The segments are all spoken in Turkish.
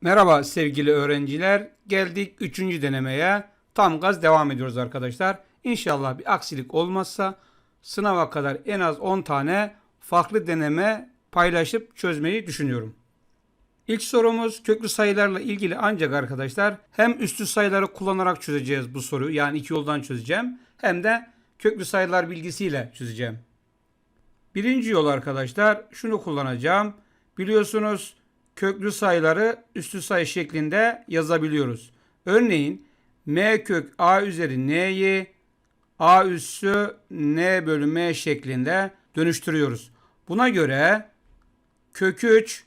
Merhaba sevgili öğrenciler. Geldik 3. denemeye. Tam gaz devam ediyoruz arkadaşlar. İnşallah bir aksilik olmazsa sınava kadar en az 10 tane farklı deneme paylaşıp çözmeyi düşünüyorum. İlk sorumuz köklü sayılarla ilgili ancak arkadaşlar hem üstü sayıları kullanarak çözeceğiz bu soruyu. Yani iki yoldan çözeceğim. Hem de köklü sayılar bilgisiyle çözeceğim. Birinci yol arkadaşlar şunu kullanacağım. Biliyorsunuz köklü sayıları üstü sayı şeklinde yazabiliyoruz. Örneğin m kök a üzeri n'yi a üssü n bölü m şeklinde dönüştürüyoruz. Buna göre kök 3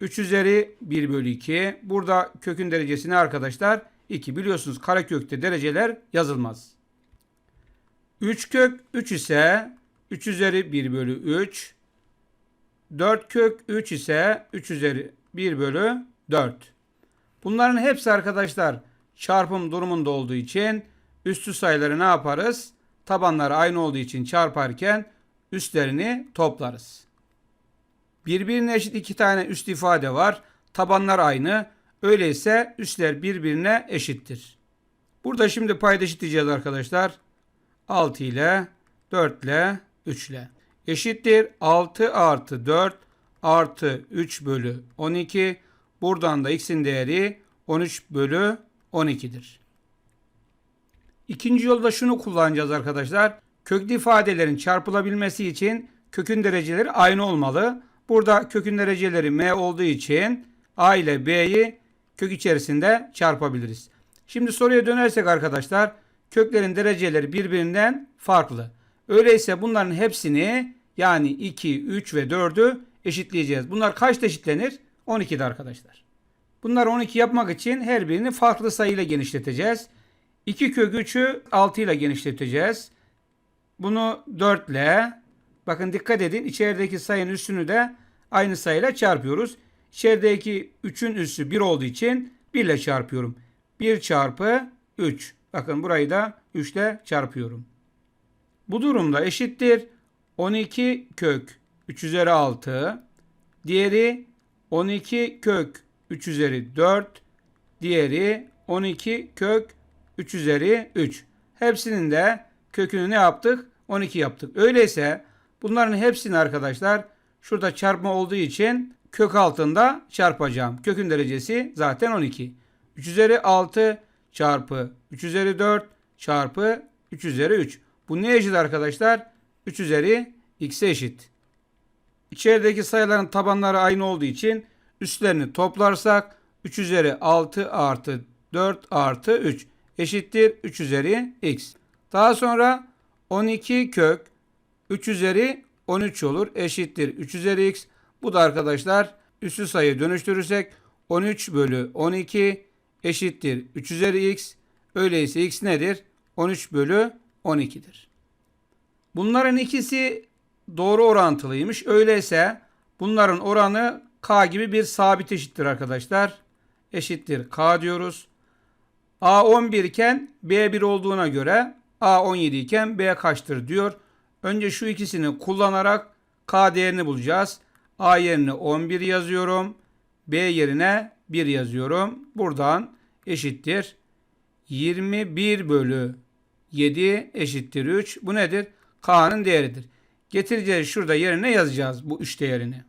3 üzeri 1 bölü 2. Burada kökün derecesi ne arkadaşlar? 2. Biliyorsunuz karekökte dereceler yazılmaz. 3 kök 3 ise 3 üzeri 1 bölü 3. 4 kök 3 ise 3 üzeri 1 bölü 4. Bunların hepsi arkadaşlar çarpım durumunda olduğu için üstü sayıları ne yaparız? Tabanları aynı olduğu için çarparken üstlerini toplarız. Birbirine eşit iki tane üst ifade var. Tabanlar aynı. Öyleyse üstler birbirine eşittir. Burada şimdi eşitleyeceğiz arkadaşlar. 6 ile 4 ile 3 ile. Eşittir 6 artı 4 artı 3 bölü 12. Buradan da x'in değeri 13 bölü 12'dir. İkinci yolda şunu kullanacağız arkadaşlar. Köklü ifadelerin çarpılabilmesi için kökün dereceleri aynı olmalı. Burada kökün dereceleri m olduğu için a ile b'yi kök içerisinde çarpabiliriz. Şimdi soruya dönersek arkadaşlar köklerin dereceleri birbirinden farklı. Öyleyse bunların hepsini yani 2, 3 ve 4'ü eşitleyeceğiz. Bunlar kaçta eşitlenir? 12'de arkadaşlar. Bunları 12 yapmak için her birini farklı sayıyla genişleteceğiz. 2 kök 3'ü 6 ile genişleteceğiz. Bunu 4 ile bakın dikkat edin içerideki sayının üstünü de aynı sayıyla çarpıyoruz. İçerideki 3'ün üssü 1 olduğu için 1 ile çarpıyorum. 1 çarpı 3. Bakın burayı da 3 ile çarpıyorum. Bu durumda eşittir 12 kök 3 üzeri 6. Diğeri 12 kök 3 üzeri 4. Diğeri 12 kök 3 üzeri 3. Hepsinin de kökünü ne yaptık? 12 yaptık. Öyleyse bunların hepsini arkadaşlar şurada çarpma olduğu için kök altında çarpacağım. Kökün derecesi zaten 12. 3 üzeri 6 çarpı 3 üzeri 4 çarpı 3 üzeri 3. Bu ne eşit arkadaşlar? 3 üzeri x'e eşit. İçerideki sayıların tabanları aynı olduğu için üstlerini toplarsak 3 üzeri 6 artı 4 artı 3 eşittir 3 üzeri x. Daha sonra 12 kök 3 üzeri 13 olur eşittir 3 üzeri x. Bu da arkadaşlar üstü sayı dönüştürürsek 13 bölü 12 eşittir 3 üzeri x. Öyleyse x nedir? 13 bölü 12'dir. Bunların ikisi doğru orantılıymış. Öyleyse bunların oranı k gibi bir sabit eşittir arkadaşlar. Eşittir k diyoruz. A 11 iken B 1 olduğuna göre A 17 iken B kaçtır diyor. Önce şu ikisini kullanarak K değerini bulacağız. A yerine 11 yazıyorum. B yerine 1 yazıyorum. Buradan eşittir. 21 bölü 7 eşittir 3. Bu nedir? K'nın değeridir. Getireceğiz şurada yerine yazacağız bu 3 değerini.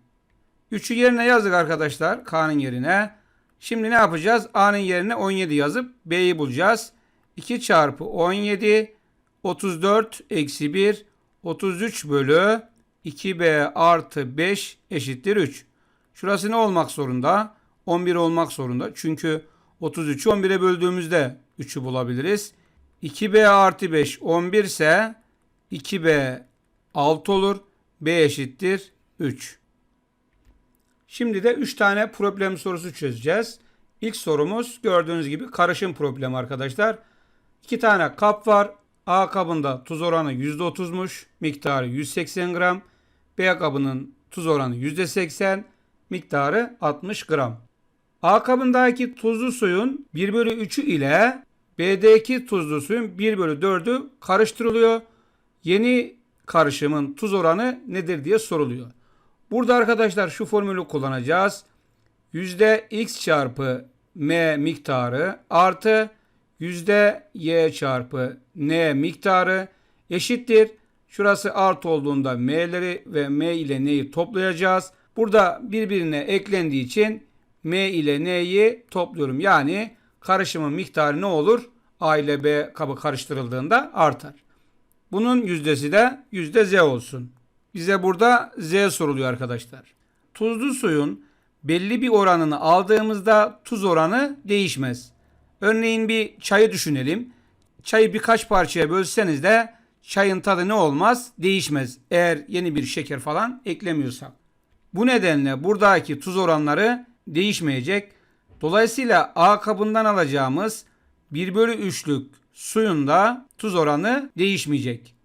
3'ü yerine yazdık arkadaşlar. K'nın yerine. Şimdi ne yapacağız? A'nın yerine 17 yazıp B'yi bulacağız. 2 çarpı 17 34 eksi 1 33 bölü 2B artı 5 eşittir 3. Şurası ne olmak zorunda? 11 olmak zorunda. Çünkü 33'ü 11'e böldüğümüzde 3'ü bulabiliriz. 2B artı 5 11 ise 2B 6 olur. B eşittir 3. Şimdi de 3 tane problem sorusu çözeceğiz. İlk sorumuz gördüğünüz gibi karışım problemi arkadaşlar. 2 tane kap var. A kabında tuz oranı %30'muş. Miktarı 180 gram. B kabının tuz oranı %80. Miktarı 60 gram. A kabındaki tuzlu suyun 1 bölü 3'ü ile B'deki tuzlu suyun 1 bölü 4'ü karıştırılıyor. Yeni karışımın tuz oranı nedir diye soruluyor. Burada arkadaşlar şu formülü kullanacağız. yüzde x çarpı m miktarı artı yüzde y çarpı n miktarı eşittir. Şurası artı olduğunda m'leri ve m ile n'yi toplayacağız. Burada birbirine eklendiği için m ile n'yi topluyorum. Yani karışımın miktarı ne olur? A ile B kabı karıştırıldığında artar. Bunun yüzdesi de yüzde z olsun. Bize burada z soruluyor arkadaşlar. Tuzlu suyun belli bir oranını aldığımızda tuz oranı değişmez. Örneğin bir çayı düşünelim. Çayı birkaç parçaya bölseniz de çayın tadı ne olmaz? Değişmez. Eğer yeni bir şeker falan eklemiyorsak. Bu nedenle buradaki tuz oranları değişmeyecek. Dolayısıyla A kabından alacağımız 1 bölü 3'lük suyun da tuz oranı değişmeyecek.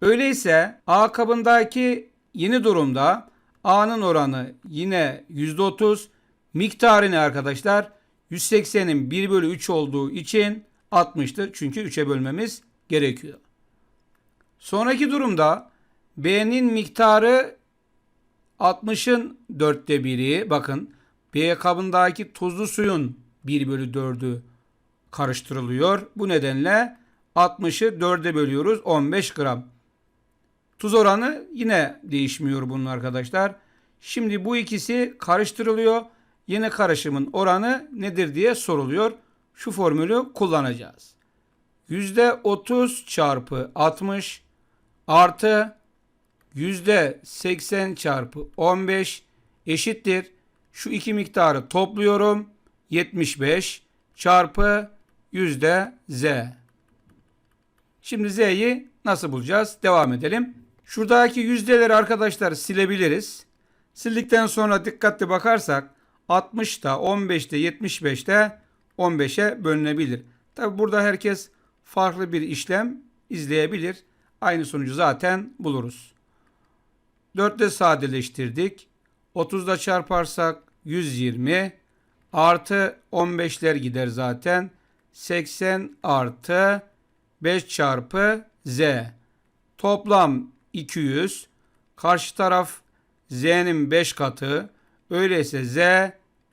Öyleyse A kabındaki yeni durumda A'nın oranı yine %30. Miktarı ne arkadaşlar? 180'in 1 bölü 3 olduğu için 60'tır. Çünkü 3'e bölmemiz gerekiyor. Sonraki durumda B'nin miktarı 60'ın dörtte biri. Bakın B kabındaki tuzlu suyun 1 bölü 4'ü karıştırılıyor. Bu nedenle 60'ı 4'e bölüyoruz. 15 gram. Tuz oranı yine değişmiyor bunun arkadaşlar. Şimdi bu ikisi karıştırılıyor. Yine karışımın oranı nedir diye soruluyor. Şu formülü kullanacağız. %30 çarpı 60 artı %80 çarpı 15 eşittir. Şu iki miktarı topluyorum. 75 çarpı yüzde z. Şimdi z'yi nasıl bulacağız? Devam edelim. Şuradaki yüzdeleri arkadaşlar silebiliriz. Sildikten sonra dikkatli bakarsak 60'da, 15'te, 75'te 15'e bölünebilir. Tabi burada herkes farklı bir işlem izleyebilir. Aynı sonucu zaten buluruz. 4'te sadeleştirdik. 30'da çarparsak 120 artı 15'ler gider zaten. 80 artı 5 çarpı z. Toplam 200. Karşı taraf z'nin 5 katı. Öyleyse z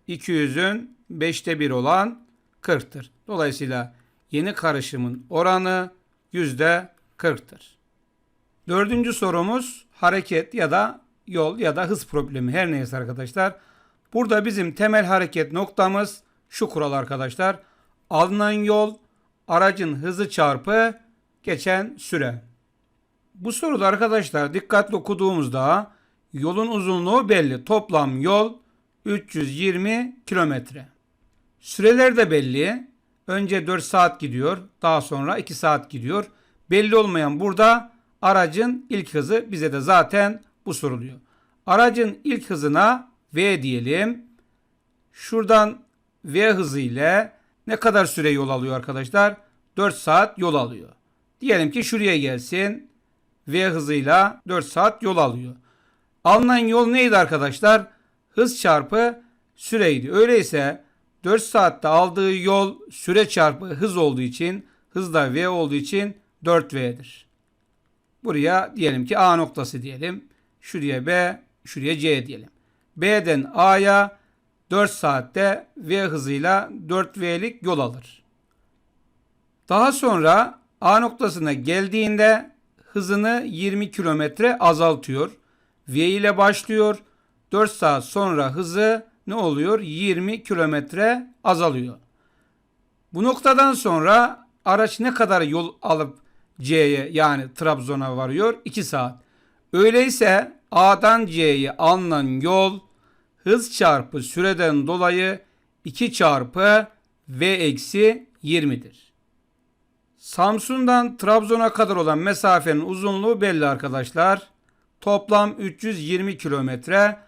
200'ün 5'te 1 olan 40'tır. Dolayısıyla yeni karışımın oranı %40'tır. Dördüncü sorumuz hareket ya da yol ya da hız problemi her neyse arkadaşlar. Burada bizim temel hareket noktamız şu kural arkadaşlar. Alınan yol aracın hızı çarpı geçen süre. Bu soruda arkadaşlar dikkatli okuduğumuzda yolun uzunluğu belli. Toplam yol 320 kilometre. Süreler de belli. Önce 4 saat gidiyor. Daha sonra 2 saat gidiyor. Belli olmayan burada aracın ilk hızı bize de zaten bu soruluyor. Aracın ilk hızına V diyelim. Şuradan V hızı ile ne kadar süre yol alıyor arkadaşlar? 4 saat yol alıyor. Diyelim ki şuraya gelsin. V hızıyla 4 saat yol alıyor. Alınan yol neydi arkadaşlar? Hız çarpı süreydi. Öyleyse 4 saatte aldığı yol süre çarpı hız olduğu için hız da V olduğu için 4V'dir. Buraya diyelim ki A noktası diyelim. Şuraya B, şuraya C diyelim. B'den A'ya 4 saatte V hızıyla 4V'lik yol alır. Daha sonra A noktasına geldiğinde hızını 20 kilometre azaltıyor. V ile başlıyor. 4 saat sonra hızı ne oluyor? 20 kilometre azalıyor. Bu noktadan sonra araç ne kadar yol alıp C'ye yani Trabzon'a varıyor? 2 saat. Öyleyse A'dan C'ye alınan yol hız çarpı süreden dolayı 2 çarpı V eksi 20'dir. Samsun'dan Trabzon'a kadar olan mesafenin uzunluğu belli arkadaşlar. Toplam 320 kilometre.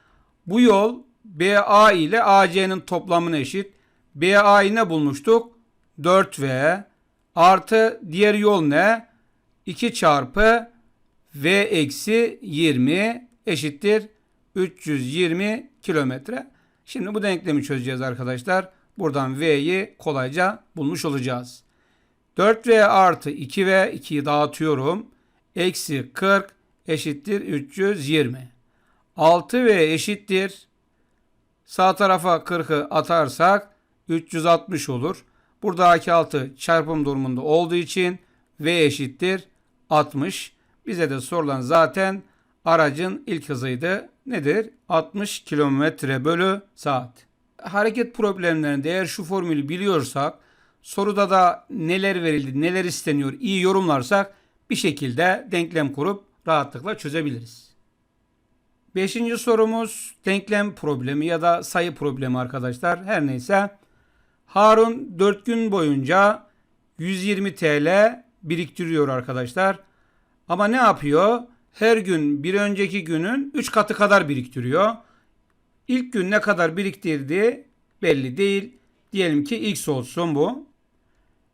Bu yol BA ile AC'nin toplamına eşit. BA'yı ne bulmuştuk? 4V artı diğer yol ne? 2 çarpı V eksi 20 eşittir 320 kilometre. Şimdi bu denklemi çözeceğiz arkadaşlar. Buradan V'yi kolayca bulmuş olacağız. 4V artı 2V 2'yi dağıtıyorum. Eksi 40 eşittir 320. 6V eşittir Sağ tarafa 40'ı atarsak 360 olur. Burada AK 6 çarpım durumunda olduğu için V eşittir 60. Bize de sorulan zaten aracın ilk hızıydı. Nedir? 60 kilometre bölü saat. Hareket problemlerinde eğer şu formülü biliyorsak soruda da neler verildi, neler isteniyor iyi yorumlarsak bir şekilde denklem kurup rahatlıkla çözebiliriz. Beşinci sorumuz denklem problemi ya da sayı problemi arkadaşlar. Her neyse. Harun 4 gün boyunca 120 TL biriktiriyor arkadaşlar. Ama ne yapıyor? Her gün bir önceki günün 3 katı kadar biriktiriyor. İlk gün ne kadar biriktirdiği belli değil. Diyelim ki x olsun bu.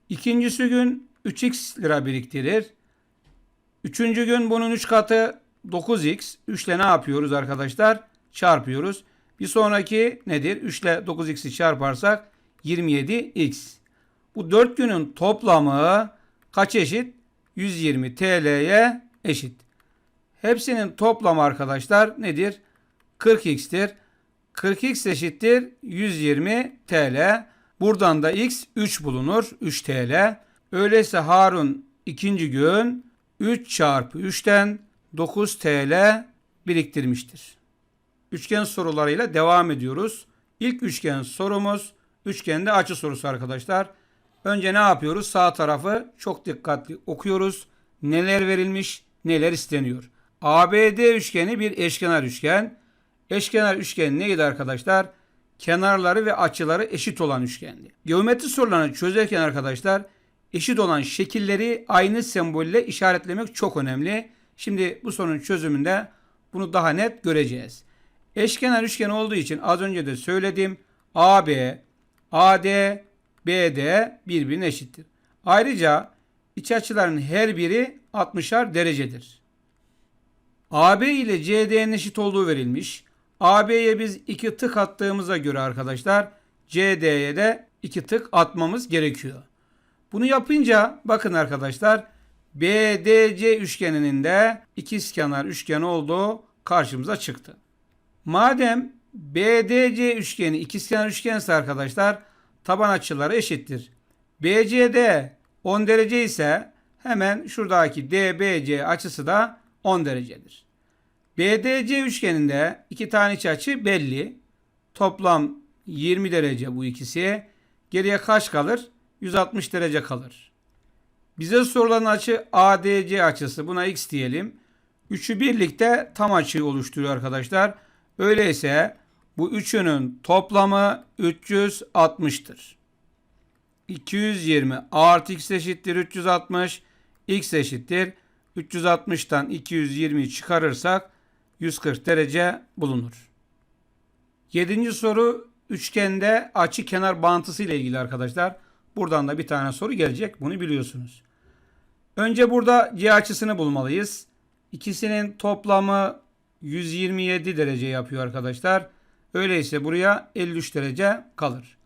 İkincisi gün 3x lira biriktirir. Üçüncü gün bunun 3 katı 9x. 3 ile ne yapıyoruz arkadaşlar? Çarpıyoruz. Bir sonraki nedir? 3 ile 9x'i çarparsak 27x. Bu 4 günün toplamı kaç eşit? 120 TL'ye eşit. Hepsinin toplamı arkadaşlar nedir? 40x'tir. 40x eşittir 120 TL. Buradan da x 3 bulunur. 3 TL. Öyleyse Harun ikinci gün 3 çarpı 3'ten 9 TL biriktirmiştir. Üçgen sorularıyla devam ediyoruz. İlk üçgen sorumuz üçgende açı sorusu arkadaşlar. Önce ne yapıyoruz? Sağ tarafı çok dikkatli okuyoruz. Neler verilmiş, neler isteniyor. ABD üçgeni bir eşkenar üçgen. Eşkenar üçgen neydi arkadaşlar? Kenarları ve açıları eşit olan üçgendi. Geometri sorularını çözerken arkadaşlar eşit olan şekilleri aynı sembolle işaretlemek çok önemli. Şimdi bu sorunun çözümünde bunu daha net göreceğiz. Eşkenar üçgen olduğu için az önce de söyledim. AB, AD, BD birbirine eşittir. Ayrıca iç açıların her biri 60'ar derecedir. AB ile CD'nin eşit olduğu verilmiş. AB'ye biz 2 tık attığımıza göre arkadaşlar CD'ye de 2 tık atmamız gerekiyor. Bunu yapınca bakın arkadaşlar BDC üçgeninin de ikizkenar üçgen olduğu karşımıza çıktı. Madem BDC üçgeni ikizkenar üçgense arkadaşlar taban açıları eşittir. BCD 10 derece ise hemen şuradaki DBC açısı da 10 derecedir. BDC üçgeninde iki tane iç açı belli. Toplam 20 derece bu ikisi. Geriye kaç kalır? 160 derece kalır. Bize sorulan açı ADC açısı. Buna x diyelim. Üçü birlikte tam açıyı oluşturuyor arkadaşlar. Öyleyse bu üçünün toplamı 360'tır. 220 artı x eşittir 360. x eşittir. 360'tan 220 çıkarırsak 140 derece bulunur. Yedinci soru üçgende açı kenar bağıntısı ile ilgili arkadaşlar. Buradan da bir tane soru gelecek. Bunu biliyorsunuz. Önce burada C açısını bulmalıyız. İkisinin toplamı 127 derece yapıyor arkadaşlar. Öyleyse buraya 53 derece kalır.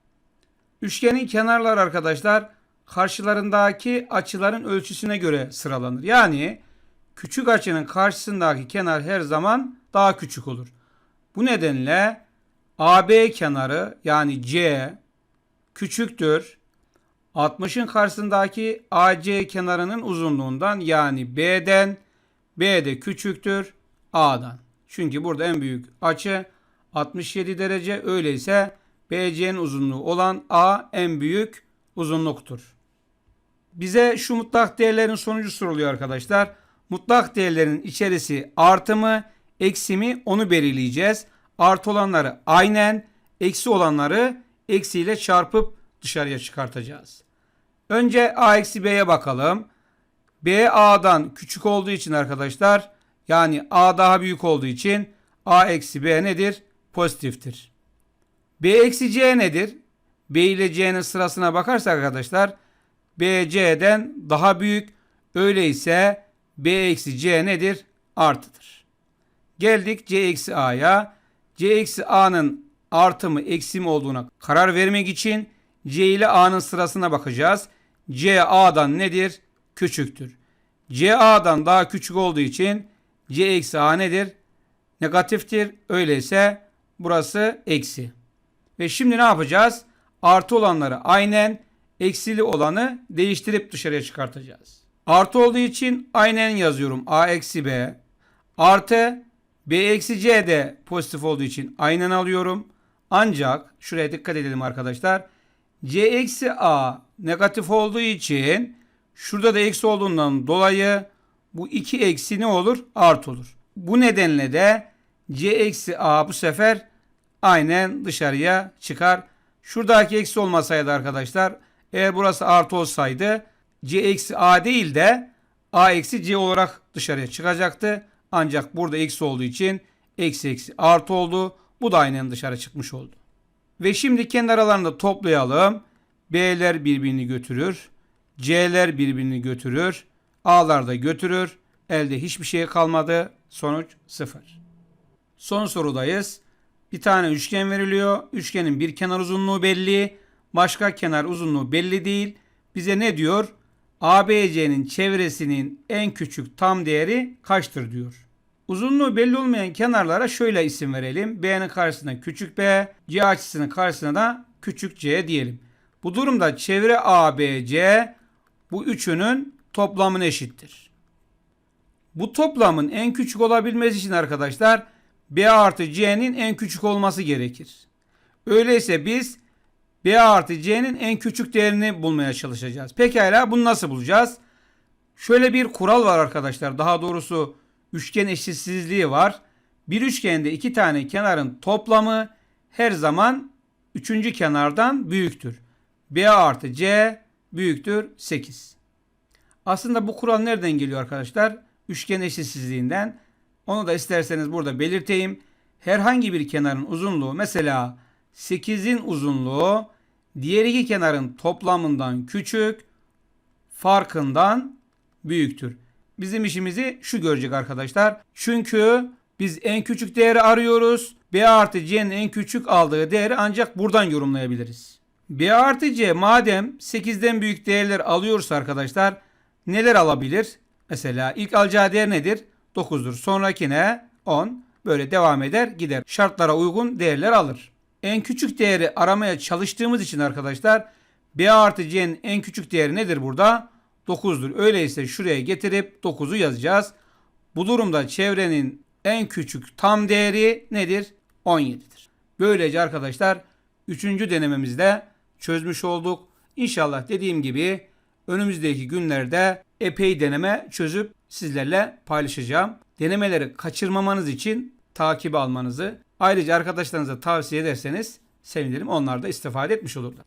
Üçgenin kenarlar arkadaşlar karşılarındaki açıların ölçüsüne göre sıralanır. Yani küçük açının karşısındaki kenar her zaman daha küçük olur. Bu nedenle AB kenarı yani C küçüktür 60'ın karşısındaki AC kenarının uzunluğundan yani B'den B de küçüktür A'dan. Çünkü burada en büyük açı 67 derece öyleyse BC'nin uzunluğu olan A en büyük uzunluktur. Bize şu mutlak değerlerin sonucu soruluyor arkadaşlar. Mutlak değerlerin içerisi artı mı eksi mi onu belirleyeceğiz. Artı olanları aynen eksi olanları eksiyle çarpıp dışarıya çıkartacağız. Önce a eksi b'ye bakalım. b a'dan küçük olduğu için arkadaşlar yani a daha büyük olduğu için a eksi b nedir? Pozitiftir. b eksi c nedir? b ile c'nin sırasına bakarsak arkadaşlar b c'den daha büyük. Öyleyse b eksi c nedir? Artıdır. Geldik c eksi a'ya. c eksi a'nın artı mı eksi mi olduğuna karar vermek için C ile A'nın sırasına bakacağız. C A'dan nedir? Küçüktür. C A'dan daha küçük olduğu için C eksi A nedir? Negatiftir. Öyleyse burası eksi. Ve şimdi ne yapacağız? Artı olanları aynen, eksili olanı değiştirip dışarıya çıkartacağız. Artı olduğu için aynen yazıyorum. A eksi B. Artı B eksi C de pozitif olduğu için aynen alıyorum. Ancak şuraya dikkat edelim arkadaşlar. C eksi A negatif olduğu için şurada da eksi olduğundan dolayı bu iki eksi ne olur? Artı olur. Bu nedenle de C eksi A bu sefer aynen dışarıya çıkar. Şuradaki eksi olmasaydı arkadaşlar eğer burası artı olsaydı C eksi A değil de A eksi C olarak dışarıya çıkacaktı. Ancak burada eksi olduğu için eksi eksi artı oldu. Bu da aynen dışarı çıkmış oldu. Ve şimdi kendi aralarında toplayalım. B'ler birbirini götürür. C'ler birbirini götürür. A'lar da götürür. Elde hiçbir şey kalmadı. Sonuç 0. Son sorudayız. Bir tane üçgen veriliyor. Üçgenin bir kenar uzunluğu belli. Başka kenar uzunluğu belli değil. Bize ne diyor? ABC'nin çevresinin en küçük tam değeri kaçtır diyor. Uzunluğu belli olmayan kenarlara şöyle isim verelim. B'nin karşısına küçük b, C açısının karşısına da küçük c diyelim. Bu durumda çevre ABC bu üçünün toplamına eşittir. Bu toplamın en küçük olabilmesi için arkadaşlar B artı C'nin en küçük olması gerekir. Öyleyse biz B artı C'nin en küçük değerini bulmaya çalışacağız. Pekala bunu nasıl bulacağız? Şöyle bir kural var arkadaşlar. Daha doğrusu üçgen eşitsizliği var. Bir üçgende iki tane kenarın toplamı her zaman üçüncü kenardan büyüktür. B artı C büyüktür 8. Aslında bu kural nereden geliyor arkadaşlar? Üçgen eşitsizliğinden. Onu da isterseniz burada belirteyim. Herhangi bir kenarın uzunluğu mesela 8'in uzunluğu diğer iki kenarın toplamından küçük, farkından büyüktür. Bizim işimizi şu görecek arkadaşlar. Çünkü biz en küçük değeri arıyoruz. B artı C'nin en küçük aldığı değeri ancak buradan yorumlayabiliriz. B artı C madem 8'den büyük değerler alıyorsa arkadaşlar neler alabilir? Mesela ilk alacağı değer nedir? 9'dur. Sonrakine 10. Böyle devam eder gider. Şartlara uygun değerler alır. En küçük değeri aramaya çalıştığımız için arkadaşlar B artı C'nin en küçük değeri nedir burada? 9'dur. Öyleyse şuraya getirip 9'u yazacağız. Bu durumda çevrenin en küçük tam değeri nedir? 17'dir. Böylece arkadaşlar 3. denememizde çözmüş olduk. İnşallah dediğim gibi önümüzdeki günlerde epey deneme çözüp sizlerle paylaşacağım. Denemeleri kaçırmamanız için takip almanızı ayrıca arkadaşlarınıza tavsiye ederseniz sevinirim. Onlar da istifade etmiş olurlar.